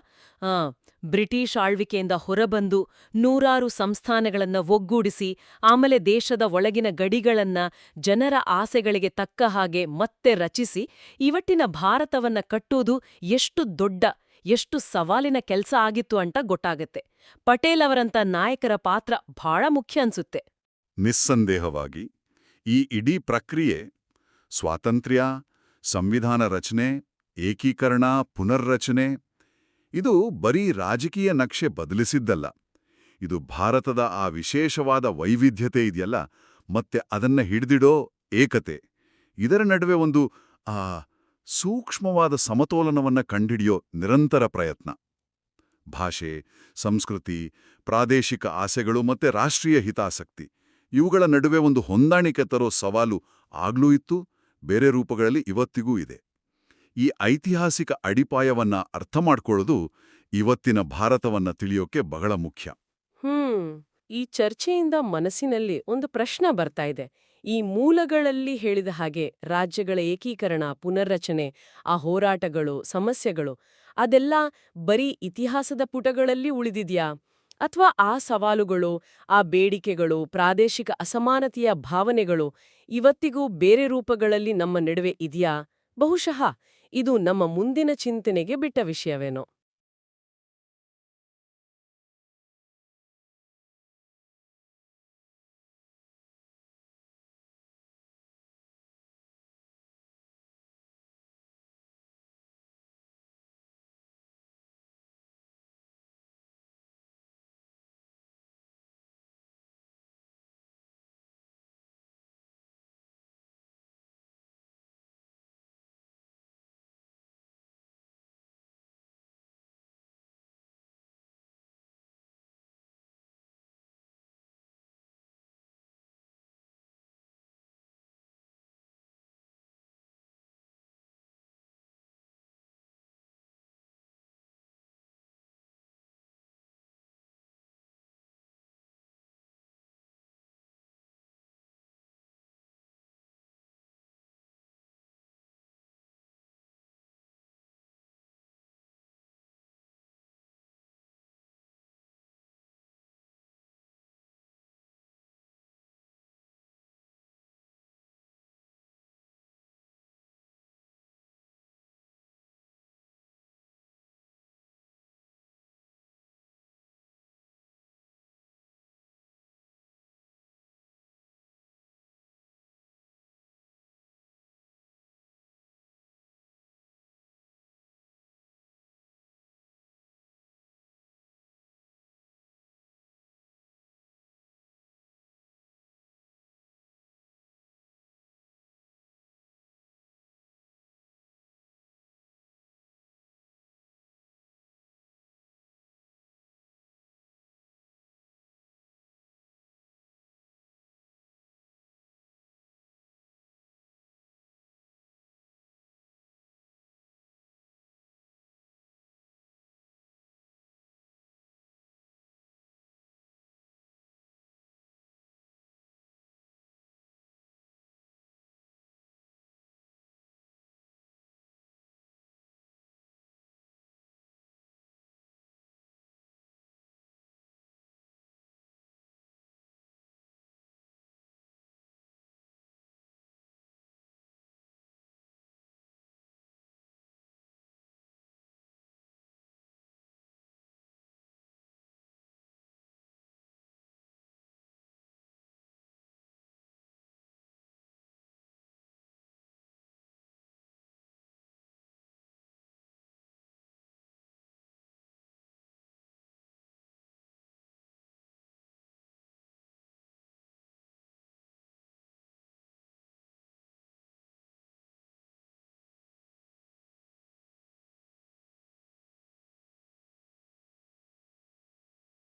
ಬ್ರಿಟಿಷ್ ಆಳ್ವಿಕೆಯಿಂದ ಹೊರಬಂದು ನೂರಾರು ಸಂಸ್ಥಾನಗಳನ್ನ ಒಗ್ಗೂಡಿಸಿ, ಆಮೇಲೆ ದೇಶದ ಒಳಗಿನ ಗಡಿಗಳನ್ನ ಜನರ ಆಸೆಗಳಿಗೆ ತಕ್ಕ ಹಾಗೆ ಮತ್ತೆ ರಚಿಸಿ ಇವಟ್ಟಿನ ಭಾರತವನ್ನ ಕಟ್ಟೋದು ಎಷ್ಟು ದೊಡ್ಡ, ಎಷ್ಟು ಸವಾಲಿನ ಕೆಲಸ ಆಗಿತ್ತು ಅಂತ ಗೊತ್ತಾಗತ್ತೆ. ಪಟೇಲ್ ಅವರಂತ ನಾಯಕರ ಪಾತ್ರ ಬಹಳ ಮುಖ್ಯ ಅನ್ಸುತ್ತೆ. ನಿಸ್ಸಂದೇಹವಾಗಿ ಈ ಇಡೀ ಪ್ರಕ್ರಿಯೆ ಸ್ವಾತಂತ್ರ್ಯ ಸಂವಿಧಾನ ರಚನೆ, ಏಕೀಕರಣ, ಪುನರ್ರಚನೆ, ಇದು ಬರೀ ರಾಜಕೀಯ ನಕ್ಷೆ ಬದಲಿಸಿದ್ದಲ್ಲ. ಇದು ಭಾರತದ ಆ ವಿಶೇಷವಾದ ವೈವಿಧ್ಯತೆ ಇದೆಯಲ್ಲ, ಮತ್ತೆ ಅದನ್ನ ಹಿಡಿದಿಡೋ ಏಕತೆ. ಇದರ ನಡುವೆ ಒಂದು, ಆ, ಸೂಕ್ಷ್ಮವಾದ ಸಮತೋಲನವನ್ನ ಕಂಡಿಡಿಯೋ ನಿರಂತರ ಪ್ರಯತ್ನ. ಭಾಷೆ, ಸಂಸ್ಕೃತಿ, ಪ್ರಾದೇಶಿಕ ಆಸೆಗಳು ಮತ್ತೆ ರಾಷ್ಟ್ರೀಯ ಹಿತಾಸಕ್ತಿ, ಇವುಗಳ ನಡುವೆ ಒಂದು ಹೊಂದಾಣಿಕೆ ತರೋ ಸವಾಲು ಆಗ್ಲೂ ಇತ್ತು ಬೇರೆ ರೂಪಗಳಲ್ಲಿ ಇವತ್ತಿಗೂ ಇದೆ. ಈ ಐತಿಹಾಸಿಕ ಅಡಿಪಾಯವನ್ನ ಅರ್ಥ ಮಾಡ್ಕೊಳ್ಳೋದು ಇವತ್ತಿನ ಭಾರತವನ್ನ ತಿಳಿಯೋಕೆ ಬಹಳ ಮುಖ್ಯ. ಹ್ಮ್, ಈ ಚರ್ಚೆಯಿಂದ ಮನಸ್ಸಿನಲ್ಲಿ ಒಂದು ಪ್ರಶ್ನೆ ಬರ್ತಾ ಇದೆ. ಈ ಮೂಲಗಳಲ್ಲಿ ಹೇಳಿದ ಹಾಗೆ ರಾಜ್ಯಗಳ ಏಕೀಕರಣ, ಪುನರ್ರಚನೆ, ಆ ಹೋರಾಟಗಳು, ಸಮಸ್ಯೆಗಳು ಅದೆಲ್ಲ ಬರೀ ಇತಿಹಾಸದ ಪುಟಗಳಲ್ಲಿ ಉಳಿದಿದ್ಯಾ? ಅಥವಾ ಆ ಸವಾಲುಗಳು, ಆ ಬೇಡಿಕೆಗಳು, ಪ್ರಾದೇಶಿಕ ಅಸಮಾನತೆಯ ಭಾವನೆಗಳು ಇವತ್ತಿಗೂ ಬೇರೆ ರೂಪಗಳಲ್ಲಿ ನಮ್ಮ ನಡುವೆ ಇದೆಯಾ? ಬಹುಶಃ ಇದು ನಮ್ಮ ಮುಂದಿನ ಚಿಂತನೆಗೆ ಬಿಟ್ಟ ವಿಷಯವೇನೋ.